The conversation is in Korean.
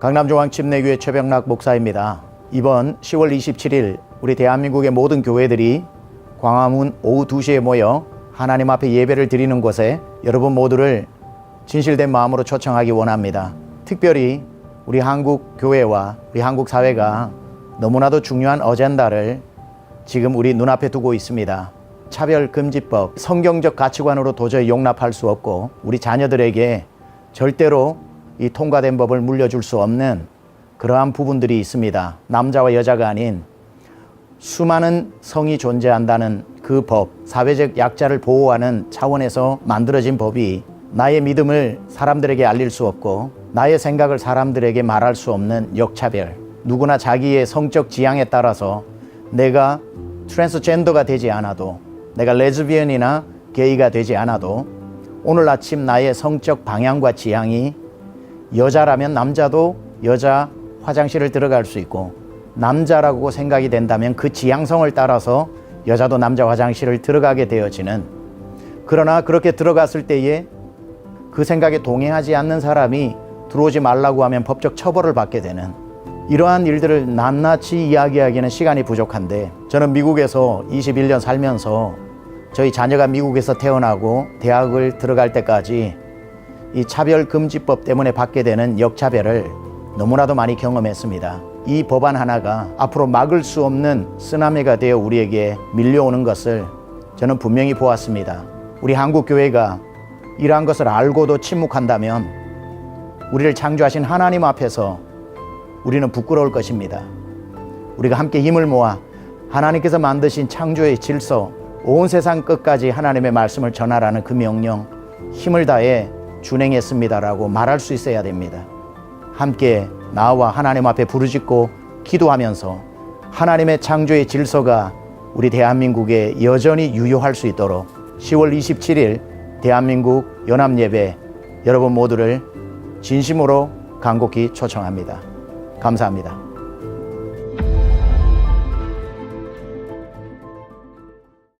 강남중앙 침례교회 최병락 목사입니다. 이번 10월 27일 우리 대한민국의 모든 교회들이 광화문 오후 2시에 모여 하나님 앞에 예배를 드리는 곳에 여러분 모두를 진실된 마음으로 초청하기 원합니다. 특별히 우리 한국 교회와 우리 한국 사회가 너무나도 중요한 어젠다를 지금 우리 눈앞에 두고 있습니다. 차별금지법, 성경적 가치관으로 도저히 용납할 수 없고 우리 자녀들에게 절대로 이 통과된 법을 물려줄 수 없는 그러한 부분들이 있습니다. 남자와 여자가 아닌 수많은 성이 존재한다는 그 법, 사회적 약자를 보호하는 차원에서 만들어진 법이 나의 믿음을 사람들에게 알릴 수 없고 나의 생각을 사람들에게 말할 수 없는 역차별. 누구나 자기의 성적 지향에 따라서 내가 트랜스젠더가 되지 않아도 내가 레즈비언이나 게이가 되지 않아도 오늘 아침 나의 성적 방향과 지향이 여자라면 남자도 여자 화장실을 들어갈 수 있고 남자라고 생각이 된다면 그 지향성을 따라서 여자도 남자 화장실을 들어가게 되어지는 그러나 그렇게 들어갔을 때에 그 생각에 동행하지 않는 사람이 들어오지 말라고 하면 법적 처벌을 받게 되는 이러한 일들을 낱낱이 이야기하기는 시간이 부족한데 저는 미국에서 21년 살면서 저희 자녀가 미국에서 태어나고 대학을 들어갈 때까지 이 차별금지법 때문에 받게 되는 역차별을 너무나도 많이 경험했습니다. 이 법안 하나가 앞으로 막을 수 없는 쓰나미가 되어 우리에게 밀려오는 것을 저는 분명히 보았습니다. 우리 한국 교회가 이러한 것을 알고도 침묵한다면 우리를 창조하신 하나님 앞에서 우리는 부끄러울 것입니다. 우리가 함께 힘을 모아 하나님께서 만드신 창조의 질서, 온 세상 끝까지 하나님의 말씀을 전하라는 그 명령, 힘을 다해 준행했습니다라고 말할 수 있어야 됩니다. 함께 나와 하나님 앞에 부르짖고 기도하면서 하나님의 창조의 질서가 우리 대한민국에 여전히 유효할 수 있도록 10월 27일 대한민국 연합예배 여러분 모두를 진심으로 간곡히 초청합니다. 감사합니다.